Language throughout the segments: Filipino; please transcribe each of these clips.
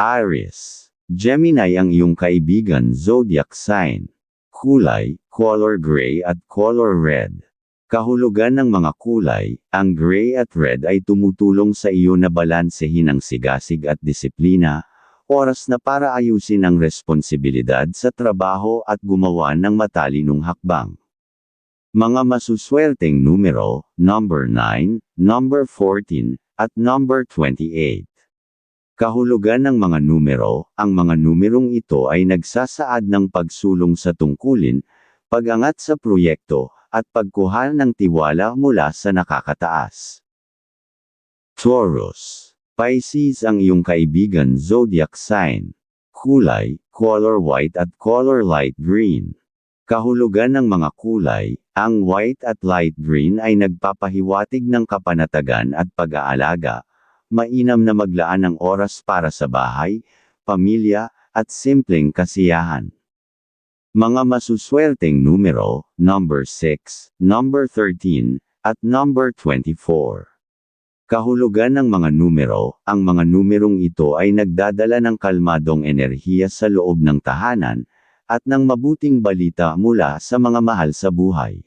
Aries. Gemini ang iyong kaibigan zodiac sign. Kulay, color gray at color red. Kahulugan ng mga kulay, ang gray at red ay tumutulong sa iyo na balansehin ang sigasig at disiplina, oras na para ayusin ang responsibilidad sa trabaho at gumawa ng matalinong hakbang. Mga masuswerteng numero, number 9, number 14, at number 28. Kahulugan ng mga numero, ang mga numerong ito ay nagsasaad ng pagsulong sa tungkulin, pag-angat sa proyekto, at pagkuha ng tiwala mula sa nakakataas. Taurus. Pisces ang iyong kaibigan zodiac sign. Kulay, color white at color light green. Kahulugan ng mga kulay, ang white at light green ay nagpapahiwatig ng kapanatagan at pag-aalaga, mainam na maglaan ng oras para sa bahay, pamilya, at simpleng kasiyahan. Mga masuswerteng numero, number 6, number 13, at number 24. Kahulugan ng mga numero, ang mga numerong ito ay nagdadala ng kalmadong enerhiya sa loob ng tahanan, at ng mabuting balita mula sa mga mahal sa buhay.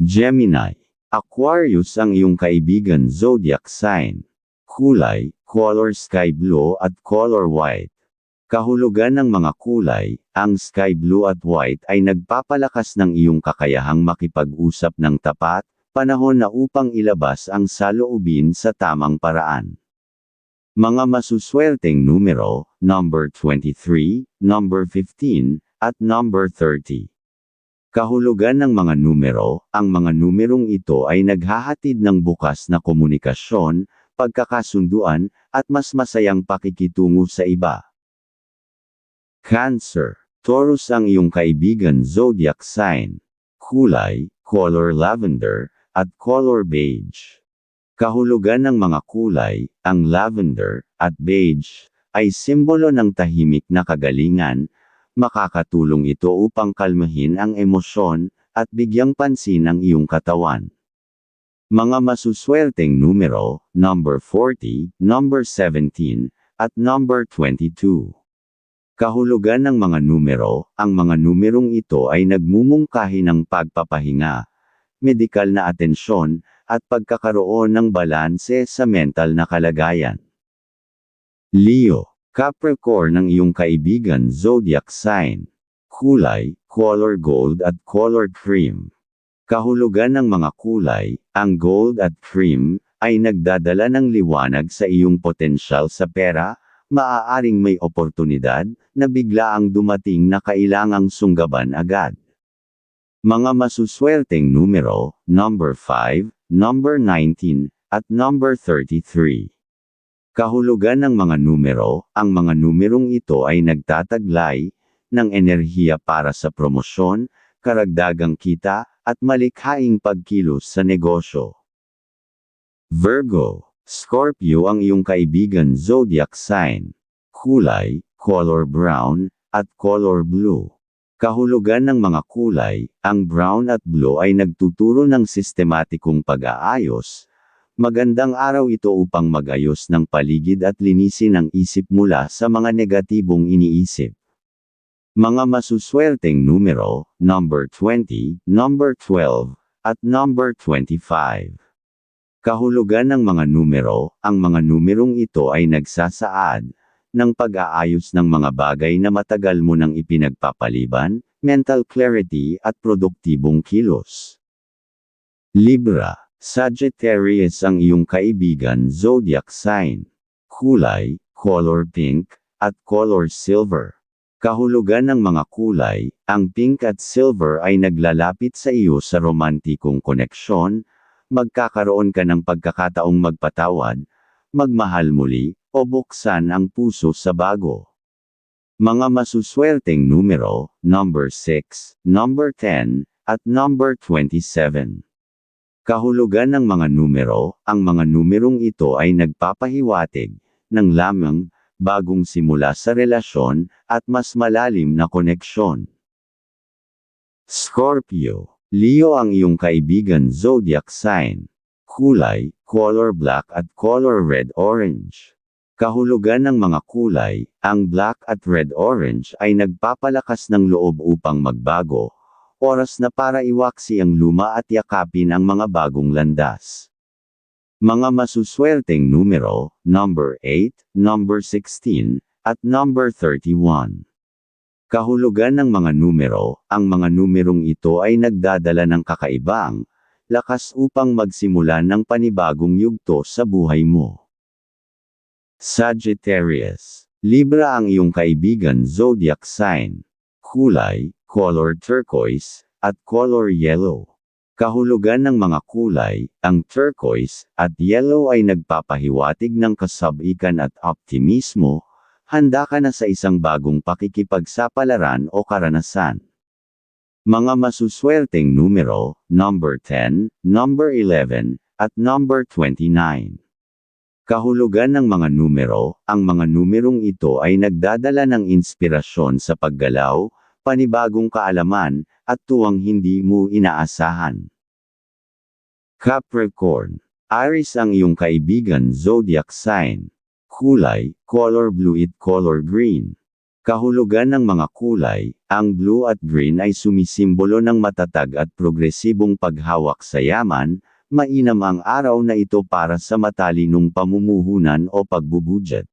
Gemini. Aquarius ang iyong kaibigan zodiac sign. Kulay, color sky blue at color white. Kahulugan ng mga kulay, ang sky blue at white ay nagpapalakas ng iyong kakayahang makipag-usap ng tapat, panahon na upang ilabas ang saloobin sa tamang paraan. Mga masuswerteng numero, number 23, number 15, at number 30. Kahulugan ng mga numero, ang mga numerong ito ay naghahatid ng bukas na komunikasyon, pagkakasunduan, at mas masayang pakikitungo sa iba. Cancer. Taurus ang iyong kaibigan zodiac sign. Kulay, color lavender, at color beige. Kahulugan ng mga kulay, ang lavender, at beige, ay simbolo ng tahimik na kagalingan, makakatulong ito upang kalmahin ang emosyon, at bigyang pansin ang iyong katawan. Mga masuswerteng numero, number 40, number 17, at number 22. Kahulugan ng mga numero, ang mga numerong ito ay nagmumungkahi ng pagpapahinga, medikal na atensyon, at pagkakaroon ng balanse sa mental na kalagayan. Leo, Capricorn ng iyong kaibigan zodiac sign. Kulay, color gold at color cream. Kahulugan ng mga kulay, ang gold at cream, ay nagdadala ng liwanag sa iyong potensyal sa pera, maaaring may oportunidad, na bigla ang dumating na kailangang sunggaban agad. Mga masuswerteng numero, number 5, number 19, at number 33. Kahulugan ng mga numero, ang mga numerong ito ay nagtataglay, ng enerhiya para sa promosyon, karagdagang kita, at malikhaing pagkilos sa negosyo. Virgo, Scorpio ang iyong kaibigan zodiac sign. Kulay, color brown, at color blue. Kahulugan ng mga kulay, ang brown at blue ay nagtuturo ng sistematikong pag-aayos. Magandang araw ito upang magayos ng paligid at linisin ang isip mula sa mga negatibong iniisip. Mga masuswerteng numero, number 20, number 12, at number 25. Kahulugan ng mga numero, ang mga numerong ito ay nagsasaad, ng pag-aayos ng mga bagay na matagal mo nang ipinagpapaliban, mental clarity at produktibong kilos. Libra, Sagittarius ang iyong kaibigan zodiac sign. Kulay, color pink, at color silver. Kahulugan ng mga kulay, ang pink at silver ay naglalapit sa iyo sa romantikong koneksyon, magkakaroon ka ng pagkakataong magpatawad, magmahal muli, o buksan ang puso sa bago. Mga masuswerteng numero, number 6, number 10, at number 27. Kahulugan ng mga numero, ang mga numerong ito ay nagpapahiwatig, ng lamang, bagong simula sa relasyon, at mas malalim na koneksyon. Scorpio. Leo ang iyong kaibigan zodiac sign. Kulay, color black at color red-orange. Kahulugan ng mga kulay, ang black at red-orange ay nagpapalakas ng loob upang magbago, oras na para iwaksi ang luma at yakapin ang mga bagong landas. Mga masuswerteng numero, number 8, number 16, at number 31. Kahulugan ng mga numero, ang mga numerong ito ay nagdadala ng kakaibang, lakas upang magsimula ng panibagong yugto sa buhay mo. Sagittarius. Libra ang iyong kaibigan zodiac sign. Kulay, color turquoise, at color yellow. Kahulugan ng mga kulay, ang turquoise at yellow ay nagpapahiwatig ng kasabikan at optimismo, handa ka na sa isang bagong pakikipagsapalaran o karanasan. Mga masuswerteng numero, number 10, number 11, at number 29. Kahulugan ng mga numero, ang mga numerong ito ay nagdadala ng inspirasyon sa paggalaw, panibagong kaalaman, at tuwang hindi mo inaasahan. Capricorn. Aries ang iyong kaibigan zodiac sign. Kulay, color blue at color green. Kahulugan ng mga kulay, ang blue at green ay sumisimbolo ng matatag at progresibong paghawak sa yaman, mainam ang araw na ito para sa matalinong pamumuhunan o pagbubudget.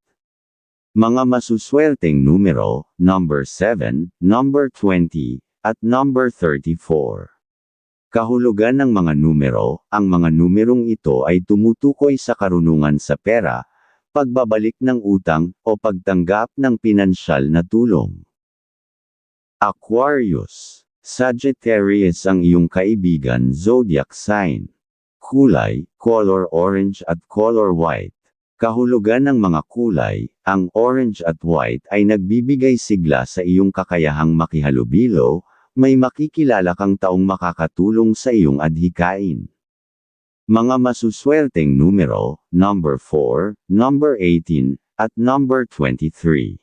Mga masuswerteng numero, number 7, number 20, at number 34. Kahulugan ng mga numero, ang mga numerong ito ay tumutukoy sa karunungan sa pera, pagbabalik ng utang, o pagtanggap ng pinansyal na tulong. Aquarius. Sagittarius ang iyong kaibigan zodiac sign. Kulay, color orange at color white. Kahulugan ng mga kulay, ang orange at white ay nagbibigay sigla sa iyong kakayahang makihalubilo, may makikilala kang taong makakatulong sa iyong adhikain. Mga masuswerteng numero, number 4, number 18, at number 23.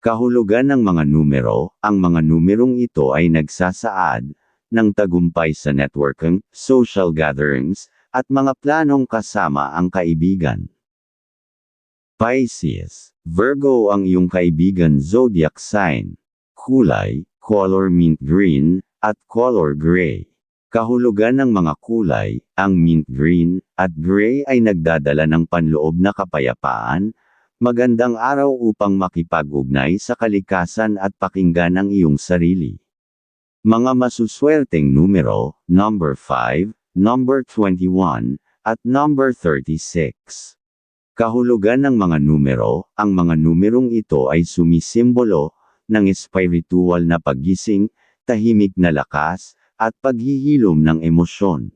Kahulugan ng mga numero, ang mga numerong ito ay nagsasaad, ng tagumpay sa networking, social gatherings, at mga planong kasama ang kaibigan. Pisces, Virgo ang iyong kaibigan zodiac sign. Kulay, color mint green, at color gray. Kahulugan ng mga kulay, ang mint green, at gray ay nagdadala ng panloob na kapayapaan, magandang araw upang makipag-ugnay sa kalikasan at pakinggan ang iyong sarili. Mga masuswerteng numero, number 5, number 21, at number 36. Kahulugan ng mga numero, ang mga numerong ito ay sumisimbolo ng espiritual na paggising, tahimik na lakas, at paghihilom ng emosyon.